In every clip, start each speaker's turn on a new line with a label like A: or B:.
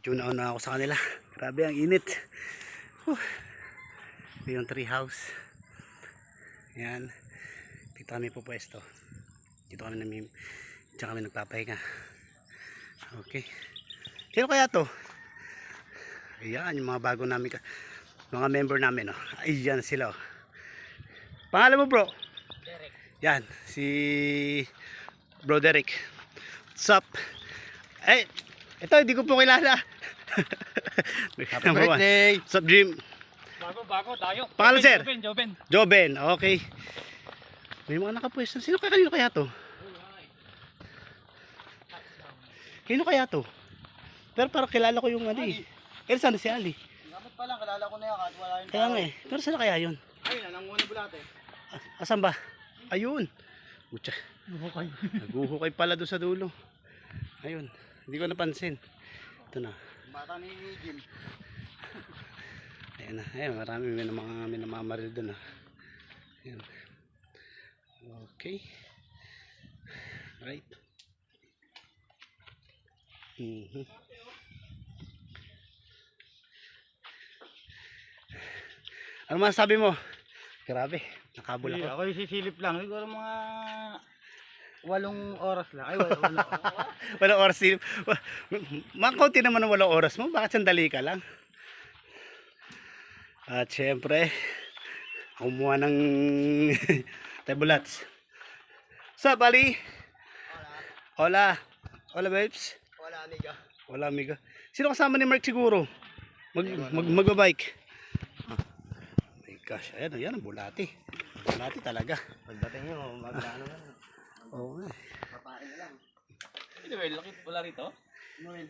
A: Tune out na ako sa kanila. Grabe ang init. Whew. Ito yung tree house. Yan. Dito kami po pwesto. Dito kami namin. Diyan kami nagpapahinga. Okay. Sino kaya to? Ayan, yung mga bago namin. Mga member namin. Oh. Ayan sila. Oh. Pangalan mo bro? Derek. Yan. Si Bro Derek. What's up? Eh, ito, hindi ko po kilala. Happy
B: birthday!
A: What's up, Jim?
C: Bago, bago, tayo.
A: Pangalan, sir?
C: Joven, Joven.
A: Joben, okay. May mga nakapwesto. Sino kaya, kanino kaya to? Sino kaya to? Pero parang kilala ko yung ano eh. Eh, saan si Ali?
B: Dapat pa lang, kalala ko na yan kahit wala yung
A: Kaya nga eh. Pero saan kaya yun?
B: Ayun, nanangunga bulate.
A: Ah, Asan ba? Ayun. Utsa. Naguhukay pala doon sa dulo. Ayun. Hindi ko napansin. Ito na.
B: Bata ni Jim.
A: Ayan na. Ayan, marami may, mga, may namamaril doon. Ah. Ayan. Okay. Right. Mhm. Ano masasabi mo? Grabe, nakabul
B: Ako,
A: ako.
B: sisilip lang. Siguro mga walong oras lang. Ay, wala.
A: Walang oras din. Mga konti naman ang walang oras mo. Bakit sandali ka lang? At syempre, kumuha ng tabulats. Sup, Ali? Hola. Hola, babes.
B: wala, amiga.
A: Wala, amiga. Sino kasama ni Mark siguro? Mag, mag, magbabike. Ah. My gosh, ayan, ayan ang bulati. Bulati talaga.
B: Pagdating nyo, maglaano na.
A: Oo nga.
B: Papain na lang.
C: Hindi ba, laki wala rito?
B: Noel,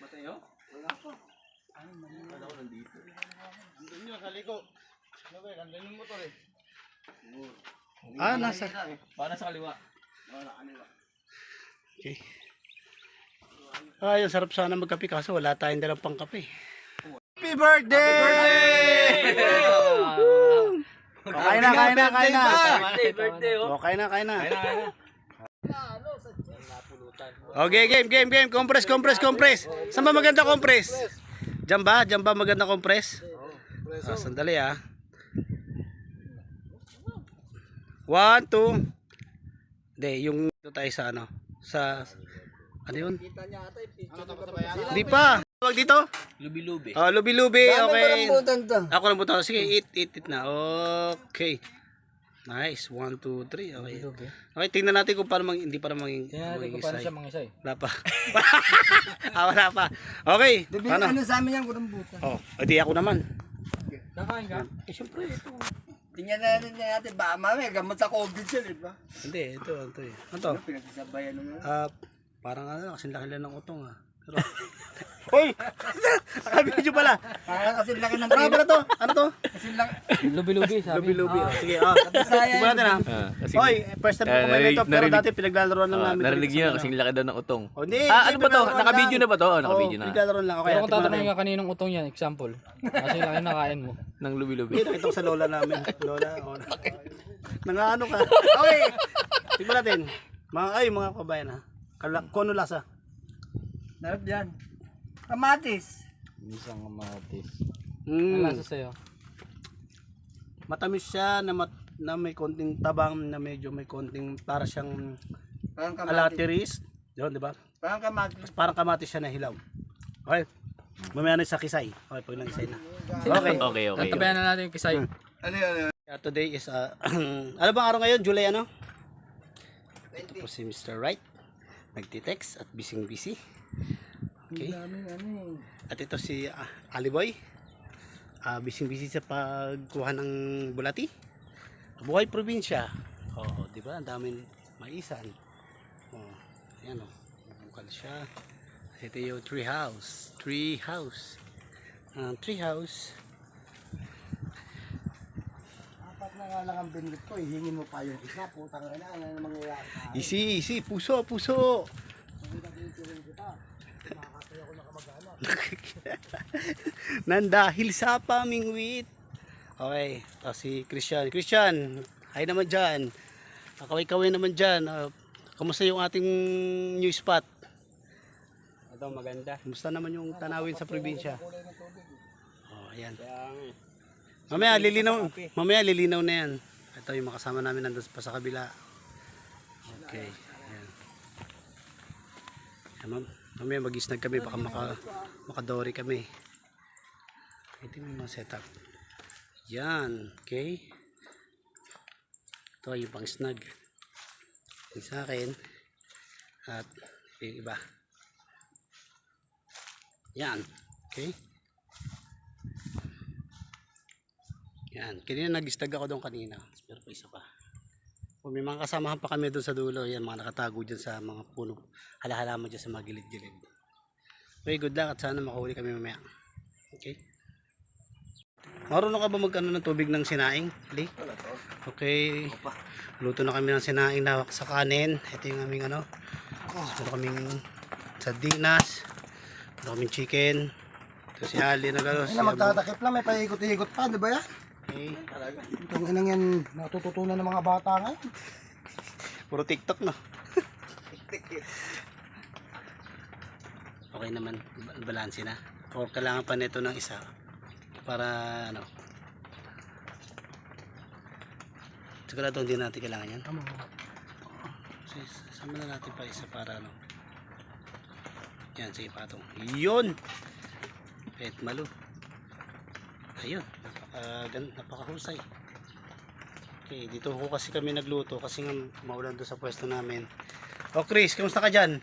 C: Matayo?
B: wala po. Ay, mali. Wala ko nandito. Andun nyo, sa liko. Noel, andun yung motor eh.
A: Ah, nasa...
C: Para sa kaliwa.
B: Wala, kanila.
A: Okay. Ay, ang sarap sana magkape kaso wala tayong dalang pangkape.
B: Happy birthday!
A: Okay na, kain na, kain na.
C: Happy birthday, oh.
A: Okay na, kain na. Okay, game, game, game. Compress, compress, compress. Saan ba maganda compress? Diyan ba? Diyan ba maganda compress? Ah, sandali ah. One, two. Hindi, yung ito tayo sa ano? Sa, ano yun?
B: Ano?
A: Hindi pa. Tawag dito?
C: Lubi-lubi.
A: Oh, lubi-lubi. Okay.
B: to.
A: Ako lang buto. Sige, eat, eat, eat na. Okay. Nice. One, two, three. Okay. Okay, tingnan natin kung paano mang, hindi para maging, maging isay.
C: mga isay.
A: Wala pa. ah, wala pa. Okay. Paano?
B: Ano sa amin yan, kung buta?
A: Oh, edi ako naman.
C: Kakain ka?
A: Eh, syempre, ito.
B: Tingnan na rin natin, baka mamaya gamot sa COVID siya, di ba?
A: Hindi, ito, ito eh. Ano to?
B: Pinagsasabayan naman.
A: Ah, parang ano, kasi laki lang ng utong ah. Pero, Hoy! Nakabidyo pala.
B: Parang kasi laki ng
A: Ano pala to? Ano to?
B: Kasi lang.
C: Lubi-lubi, sabi.
A: Lubi-lubi. Oh, sige, ah.
B: Sayang.
A: Tignan natin ah.
D: Ah, kasi
A: Hoy, first time ko
D: Ah,
A: kumain nito, pero dati pinaglalaroan lang namin.
D: narinig niyo
A: ano.
D: laki daw ng utong.
A: Oh, hindi.
D: Ah, ano ba to? Naka-video na ba to? Oh, naka-video na.
A: Pinaglalaroan lang. Okay,
C: Pero kung
A: tingnan
C: tatanungin ka kaninong utong yan, example. Kasi laki na kain mo.
D: Ng lubi-lubi.
A: Hindi, nakita ko sa lola namin. Lola, oh. Nangaano ka. Okay. Tingnan natin. Mga, ay, mga kabayan ha. Kala, ano lasa?
B: Narap dyan. Kamatis.
C: Isang kamatis.
A: Mm.
C: Ano sa'yo?
A: Matamis siya na, mat, na may konting tabang na medyo may konting para siyang
B: Parang kamatis.
A: alatiris. Yun, di ba?
B: Parang kamatis.
A: Parang kamatis siya na hilaw. Okay. Mamaya na sa kisay. Okay, pag nang isay na. Okay.
D: Okay, okay.
C: Tabayan na natin yung kisay.
B: Ano yun?
A: Yeah, today is, uh, ano bang araw ngayon? July ano? Ito po si Mr. Wright. Nagtitext at busy-busy. Okay.
B: ano
A: At ito si uh, Aliboy. Uh, busy-busy sa pagkuha ng bulati. Buhay probinsya. Oo, di ba? Ang daming maisan. Oh, ayan o. Bukal siya. Ito yung tree house. Tree house. Ang tree house.
B: Apat na nga lang ang binlit ko. Ihingin mo pa yung isa. Putang ina. Ano na mangyayari?
A: Easy, easy. Puso, puso. Nandahil sa pamingwit. Okay, ito si Christian. Christian, hi naman dyan. Kaway-kaway naman dyan. Uh, kamusta yung ating new spot?
C: Ito
B: maganda.
A: Kumusta naman yung tanawin sa probinsya? Oh, ayan. Mamaya lilinaw, mamaya lilinaw na yan. Ito yung makasama namin nandun pa sa kabila. Okay. Ayan. Ayan, mam mamaya mag-isnag kami baka maka, makadori kami. Ito yung mga setup. Yan. Okay. Ito yung pang snag. Yung sa akin. At yung iba. Yan. Okay. Yan. Kanina nag-stag ako doon kanina. Pero pa isa pa. Kung may mga kasamahan pa kami doon sa dulo, yan mga nakatago dyan sa mga puno. Halahalaman dyan sa mga gilid-gilid. Okay, good luck at sana makahuli kami mamaya. Okay. Marunong ka ba mag-ano ng tubig ng sinaing? Ali? Okay. Luto na kami ng sinaing na sa kanin. Ito yung aming ano. Ito kaming sardinas. Ito kaming chicken. Ito si Ali na gano'n.
D: Ay na magtatakip lang, may paikot-ikot pa, di ba yan?
A: Okay.
D: Itong inang yan, natututunan ng mga bata ngayon.
A: Puro TikTok no. okay naman, ba- balanse na. Or kailangan pa nito ng isa para ano. Sigurado hindi natin kailangan yan.
D: Tama.
A: Kasi sama na natin pa isa para ano. Yan, sige patong. Yun! Pet malu. Ayun, gan, napakahusay. Okay, dito ko kasi kami nagluto kasi nga maulan doon sa pwesto namin. O Chris, kamusta ka dyan?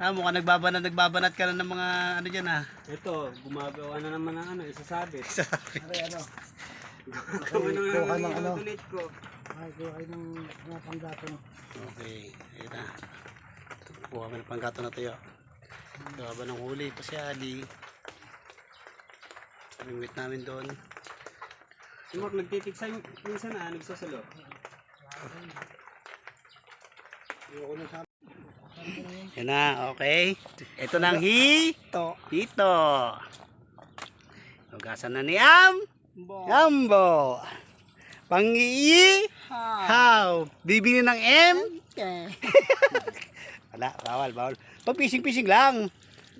A: Ah, mukhang nagbabanat, nagbabanat ka na ng mga ano dyan ah.
B: Ito, gumagawa na naman ng ano, isasabit.
D: Aray, ano?
B: Gawin ng
D: Kuha ng ano?
B: ko.
D: Ay, kuha kayo ng mga panggatong.
A: Okay, ayun na. Kuha kami ng panggato na tuyo. Gaba ng huli pa si Ali. Bingwit namin doon.
B: Si Mark nagtitiksa minsan na, nagsasalo.
A: Yan na, okay. Ito na ang hito. Hito. Hugasan na ni Am. Ambo. Pangi How? Bibili ng M? Wala, bawal, bawal. Pag pising-pising lang.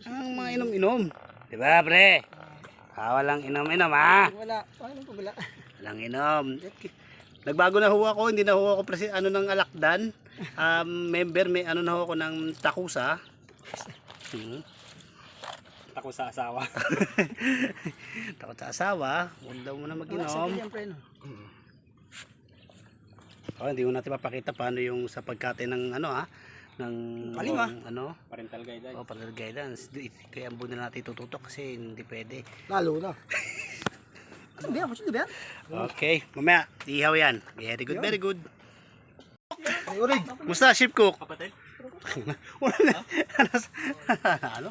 A: Ang mga inom-inom. Di ba, pre? Bawal lang inom-inom, ha?
D: Wala, pa wala?
A: Walang inom. Nagbago na ho ako, hindi na ho ako presi, ano ng alakdan. Um, member, may ano na ho ako ng takusa. Hmm.
B: Ako sa asawa.
A: Takot sa asawa, huwag daw muna mag-inom.
D: Siyempre, no?
A: Oh, hindi mo natin papakita paano yung sa pagkate ng ano ha, ng
D: Paling, ah.
A: ng ano,
B: Parental guidance.
A: oh, parental guidance. Kaya ang na natin tututok kasi hindi pwede.
D: Lalo na. Ano ba yan? Ano ba yan?
A: Okay, mamaya, ihaw yan. Very good, very good.
D: Urig.
A: Musta, ship cook?
B: Kapatid?
A: Wala na. ano?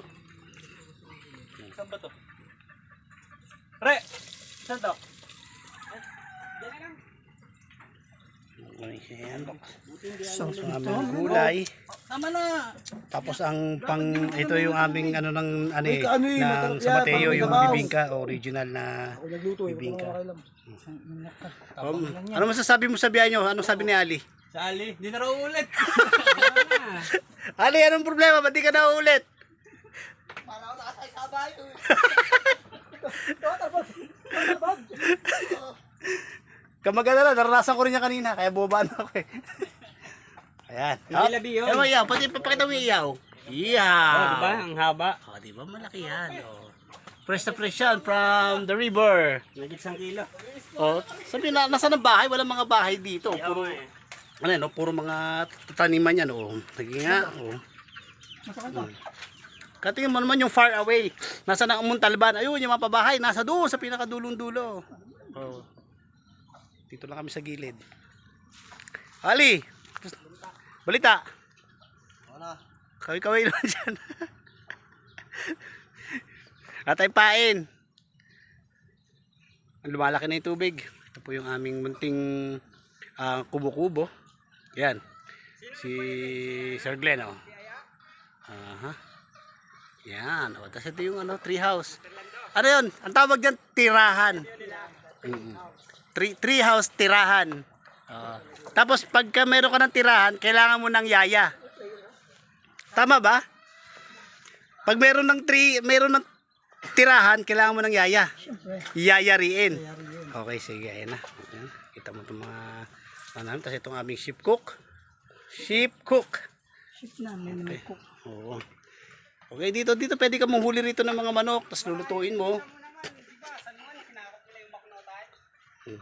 B: Saan ba to? Pre! Saan to?
A: Ayan. Ang aming gulay.
D: Tama na.
A: Tapos ang pang ito yung aming ano ng ano eh,
D: ano
A: ng
D: matarap
A: sa Mateo yung bibingka original na
D: eh. Bibingka.
A: Um, ano masasabi mo sa biyahe nyo? Ano sabi ni Ali?
B: Sa Ali, di na raw ulit.
A: Ali, anong problema? Ba't di ka na ulit?
D: Para ako nakasay sa bayo.
A: Kamagana na, naranasan ko rin niya kanina, kaya bubaan ako eh. Ayan.
B: Hindi labi yun.
A: Ano mo iyaw? Pati papakita mo yung iyaw. Iyaw.
B: Oh, di ba? Ang haba.
A: Oh, di ba? Malaki yan. Oh. Fresh na fresh yan from the river.
B: Nagit isang kilo.
A: Oh, sabi na, nasa ng bahay? Walang mga bahay dito. Puro,
B: eh.
A: ano yan, oh, puro mga taniman yan. Oh. Naging nga. Oh. Hmm. Katingin mo naman yung far away. Nasa na Muntalban. Ayun, yung mga pabahay. Nasa doon, sa pinakadulong dulo. Oh. Dito lang kami sa gilid. Ali! Balita!
D: Wala.
A: Kaway-kaway naman dyan. Atay pain. Lumalaki na yung tubig. Ito po yung aming munting ah, kubo-kubo. Yan. Si Sir Glenn, oh. Aha. Yan. O, tapos ito yung ano, tree house. Ano yun? Ang tawag dyan, tirahan. Mm. Tree, tree house, tirahan. Ah. tapos pagka meron ka ng tirahan, kailangan mo ng yaya. Tama ba? pag meron ng tree, meron ng tirahan, kailangan mo ng yaya.
D: Siyempre.
A: Yayariin. Okay, sige, ayan na. Kita mo itong mga ano namin. Tapos itong aming sheep cook. Sheep cook.
D: Ship namin may cook.
A: Oo. Okay, dito, dito pwede ka manghuli rito ng mga manok. Tapos lulutuin mo. Hmm.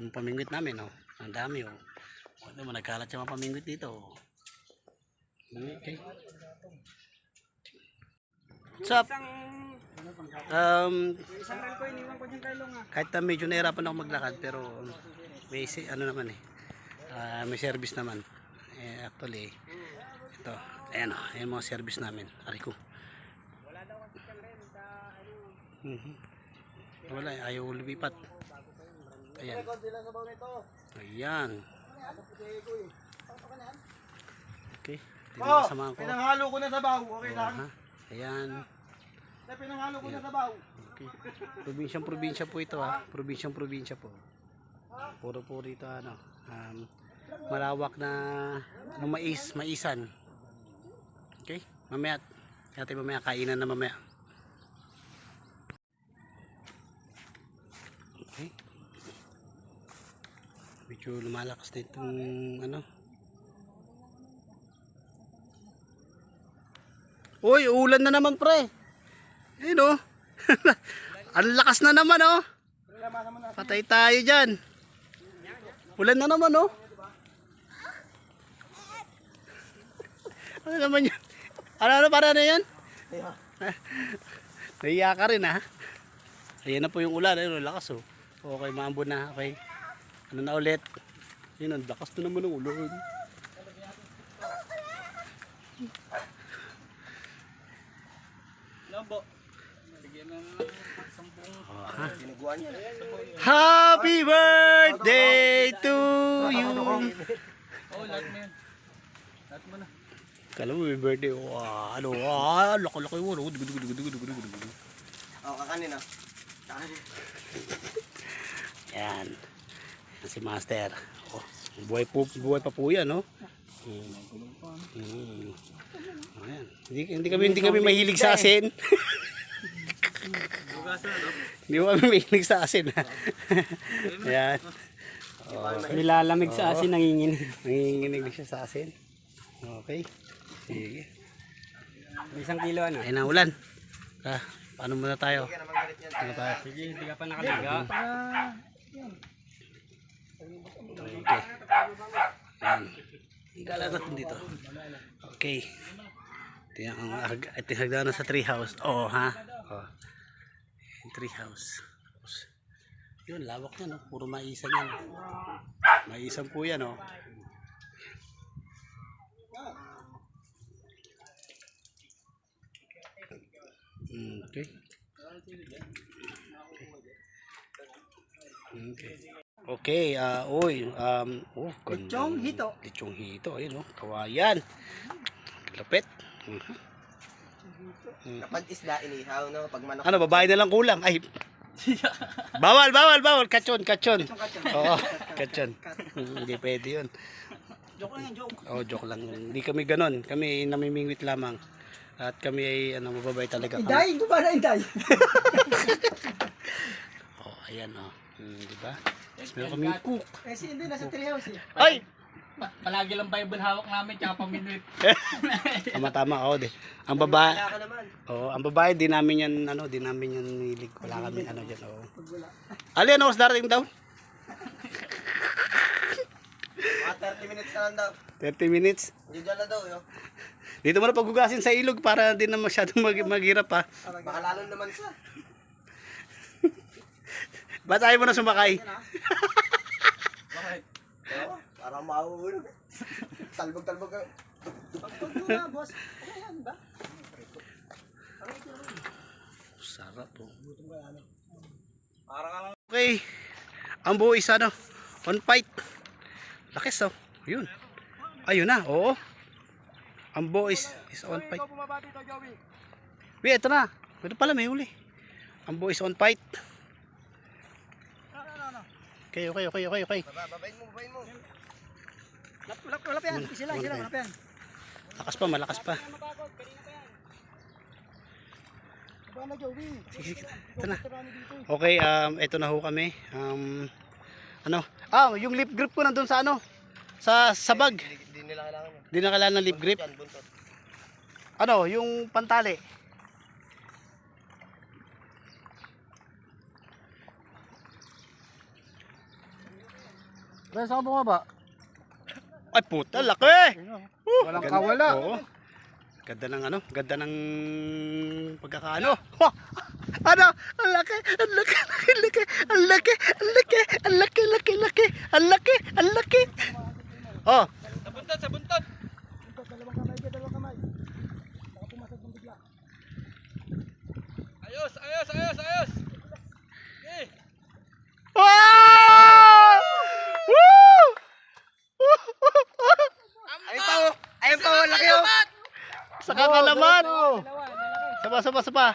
A: Ito pamingwit namin, oh. Ang dami, oh. O, Ano nagkalat yung mga pamingwit dito. oh. Okay. What's up? Um, kahit na medyo nahirapan ako maglakad pero may ano naman eh ah, may service naman eh, actually ito ayan o ayan mga service namin ari ko Mhm. Wala ayaw lumipat ayan ayan okay
B: Oh,
A: pinasamahan ko
B: pinanghalo ko na sabaw. Okay lang.
A: Ayan
B: Eh, Pinanghalo ko na sabaw.
A: Okay. Probinsyang probinsya po ito ha. Probinsyang probinsya po. Puro po rito ano. Um, malawak na ano, mais, maisan. Okay? Mamaya. Natin mamaya kainan na mamaya. Medyo lumalakas na itong ano. Uy, ulan na naman pre. Ayun oh. Ang lakas na naman oh. Patay tayo dyan. Ulan na naman oh. Ano naman yun? Ano ano para na yan? Nahiya ka rin ha. Ayan na po yung ulan. Ayun, lakas oh. Okay, maambon na. Okay. Ano na ulit? Ayun, ang lakas na naman ng ulan. Happy birthday to you. Kala mo may birthday. Wow, ano, ah, laki-laki mo. dugu, dugu, dugu, dugu.
B: Oh, kakanin na.
A: Yan. Yan si Master. Oh, buhay, po, buhay pa po yan, no? Hmm. Hmm. Ayan. Hindi, hindi kami hindi kami mahilig sa asin. Hindi kami mahilig sa asin. Ayan.
C: Nilalamig sa asin nanginginig.
A: Nanginginig siya sa asin. Okay. Sige.
C: Isang kilo ano?
A: Ayun na ulan. Ah, paano muna tayo? Ano tayo?
C: Sige, hindi ka pa nakaliga.
A: Okay. Yan. Igala natin dito. Okay. Ito yung, ang ito yung hagdanan sa treehouse. Oh, ha? Oh. Yung treehouse. Tapos, Yun, lawak yan. Oh. Puro maisan yan. Maisan po yan. Oh. Mm, Okay. Okay. Okay, ah, oy, um, oh, ganda.
D: Lechong hito.
A: Lechong hito, ayun oh, kawayan. Lapit. Mhm.
B: Kapag isda inihaw, no? Pag manok.
A: Ano, babae na lang kulang. Ay. bawal, bawal, bawal. Kachon, kachon. Oo, kachon. Hmm, Hindi pwede yun.
D: Joke lang joke.
A: Oh, joke lang. Hindi kami ganon. Kami namimingwit lamang. At kami ay ano, mababay talaga.
D: Iday, ito ba na iday?
A: Oh, ayan oh. Hmm, di meron kami cook.
D: Eh, si hindi, nasa treehouse eh.
A: Ay!
C: Palagi lang Bible hawak namin, tsaka paminwit.
A: Tama tama ako de. Ang babae,
B: Wala ka naman.
A: oh, ang babae di namin yan ano, di namin yan nilig. Wala kami ano diyan, oh.
D: Pag wala.
A: Ali, ano oras darating daw?
B: Mga 30 minutes na lang daw.
A: 30 minutes.
B: Hindi dyan na daw, yo.
A: Dito mo na paghugasin sa ilog para di na masyadong mag maghirap ha.
B: Baka lalo naman sa.
A: Ba't ayaw mo na sumakay?
B: Bakit? Oo, parang mauulog. Talbog-talbog ka.
D: Pag wala, boss. Okay yan, ba?
A: Sarap oh.
B: Parang
A: Okay. Ang buo is ano, on fight. Lakis oh. Yun. Ayun na, oo. Ang buo is, is on fight. Wait, ito na. Ito pala, may huli. Ang buo is on fight. Okay, okay, okay, okay, okay.
B: Baba, babayin mo, babayin mo.
D: Lap, lap, lap yan. Sila, sila, lap yan.
A: Lakas pa, malakas pa. Sige. Ito na. Okay, um, ito na ho kami. Um, ano? Ah, yung lip grip ko nandun sa ano? Sa sabag.
B: Hindi nila kailangan yun.
A: Di na kailangan ng lip grip.
B: Yan, buntot.
A: Ano, yung pantali.
D: Pre, saan bumaba?
A: Ay puta, laki! Uh,
D: Walang
A: ganda.
D: kawala.
A: Oo. Ganda ng ano, ganda ng pagkakaano. Ha! Ano? Ang laki, ang laki, ang laki, ang laki, ang laki, ang laki, laki, laki, ang laki, ang laki. Oh,
C: Sa buntot, sa buntot.
D: Dalawang kamay ka, dalawang kamay. Baka pumasag ng bigla.
C: Ayos, ayos, ayos, ayos.
A: Wow! Woo!
B: Ayun pa, oh. Ayun pa, oh. Laki, oh.
A: Sa kakalaman! Saba, saba, saba.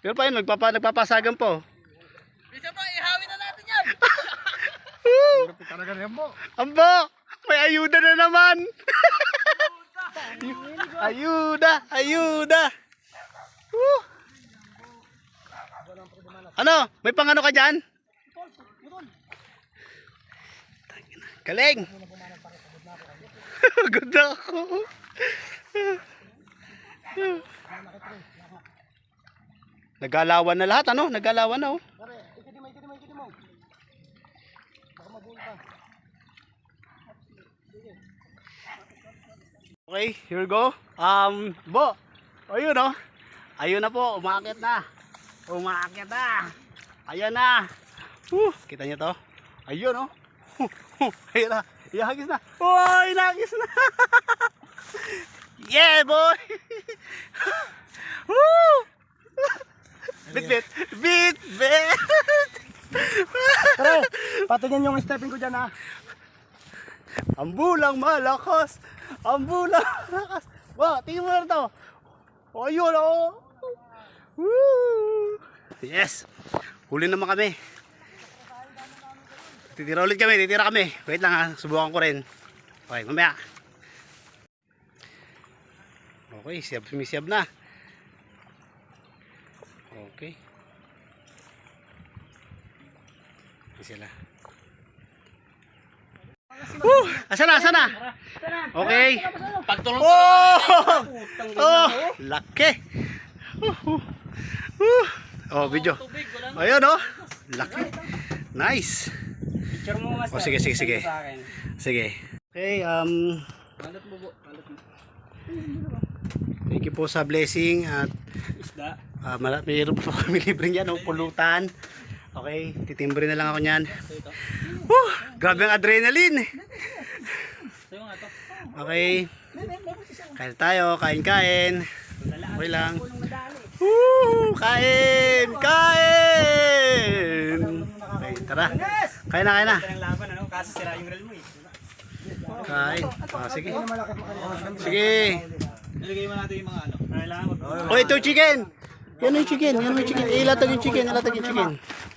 A: Pero pa yun, nagpapa, nagpapasagan po.
C: Bisa pa, ihawin na natin yan.
D: Talaga rin mo.
A: Ambo! May ayuda na naman! ayuda! Ayuda! Woo! Ano? May pangano ka dyan? Galing! Ganda ako! Nagalawan na lahat, ano? Nagalawan na, oh. Okay, here we go. Um, Bo, ayun oh. Ayun na po, umakit na. Umakit na. Ayan na. Uh, kita niyo to? Ayun oh. Ayun na. Ihagis na. Oh, inagis na. yeah, boy. Woo! bit, bit. Bit, bit.
D: Pare, patingin yung stepping ko dyan ha.
A: Ang bulang malakas. Ang bulang malakas. Wow, tingin mo na to. O, yun, oh. Woo! Yes. Huli naman kami. Titira ulit kami, titira kami. Wait lang ha, subukan ko rin. Okay, mamaya. Okay, siyab, sumisiyab na. Okay. Ayan sila. Woo! Asa na, asa na? Okay.
C: Pagtulong
A: Oh! Oh! Laki! Uh, uh, uh. Oh, video.
C: walang
A: Ayun oh. Laki. Nice.
C: picture mo, master.
A: Oh, sige, sige, sige. Sige. Okay, um,
C: Balot mo, balot mo.
A: Thank you po sa blessing at
C: Isda.
A: uh, mayroon po kami libreng yan, oh, pulutan. Okay, titimbre na lang ako niyan. Woo! Grabe ang adrenaline. Okay. Kain tayo, kain-kain. Okay lang. Woo! Kain! Kain! Okay, tara. Kain na, kain na. Kain. Ah, sige. Sige.
C: Nilagay mo natin yung mga ano. Kailangan mo.
A: Oh, ito yung chicken. Yan yung chicken. Yan yung chicken. Ilatag yung chicken. Ilatag yung chicken.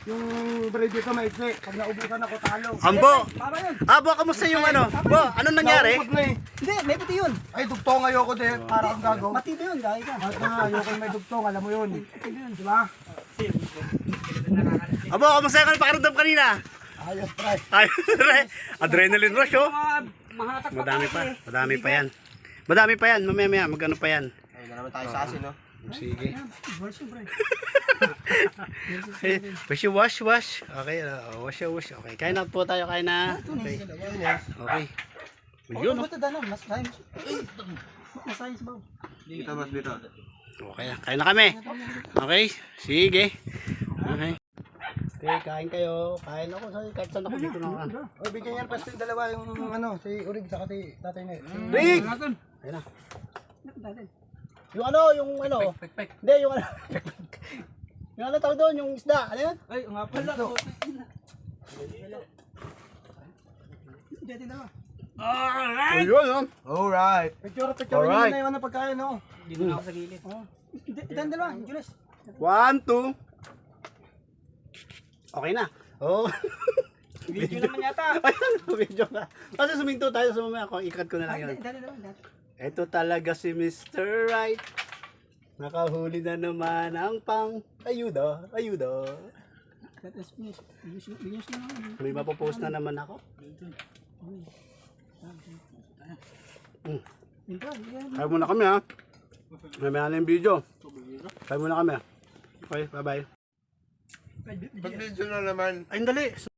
D: Yung bread dito maiksi. Pag naubusan ako talo.
A: Ambo.
D: Yun.
A: Abo, kamusta yung ano? Bo, anong nangyari?
D: Eh.
C: Hindi, may puti yun.
D: Ay, dugtong ayoko din. Para akong gago.
C: Matito yun, dahil ka.
D: At nga, ayoko yung may dugtong. Alam mo yun. Di ba?
A: Abo, kamusta yung pakiramdam kanina?
D: Ayos, pre.
A: Ay, adrenaline rush, oh.
C: Mahatak
A: Madami pa. Madami pa yan. Madami pa yan. Mamaya maya. Magano pa yan.
B: Ayun na naman tayo sa asin, no?
A: Sige. Eh, wash wash wash. Okay, uh, wash wash. Okay, kain na po tayo, kain na. Okay. Okay. Yun,
D: ba?
B: Dito, mas dito.
A: Okay, kain na kami. Okay, sige. Okay. Okay, kain kayo. Kain ako sa kahit saan ako dito na.
D: O, bigyan yan pasti dalawa yung ano, si Urig sa kati tatay na.
A: Rick! Ayun na. Yung ano, yung ano. Hindi, yung ano. yung ano tawag doon, yung isda. Ano yun?
C: Ay, nga pala.
A: Ayun, oh.
B: Alright.
D: Picture, picture
A: Alright.
D: na yung ano pagkain, no?
C: Dito na ako sa gilid.
D: Dan dalawa, Jules.
A: One, two. Okay na. Oh.
C: Video naman yata.
A: Ayun, video ka. Kasi suminto tayo sa mamaya ako, ikat ko na lang yun.
D: Dan dalawa, dan.
A: Ito talaga si Mr. Right. Nakahuli na naman ang pang ayuda, ayuda.
C: That is finish. Finish finish na lang.
A: May mapopost na naman ako. Mm. Kaya muna kami ha. Mamaya na yung video. Kaya muna kami. Okay, bye-bye.
B: Pag-video na naman.
A: Ay, dali.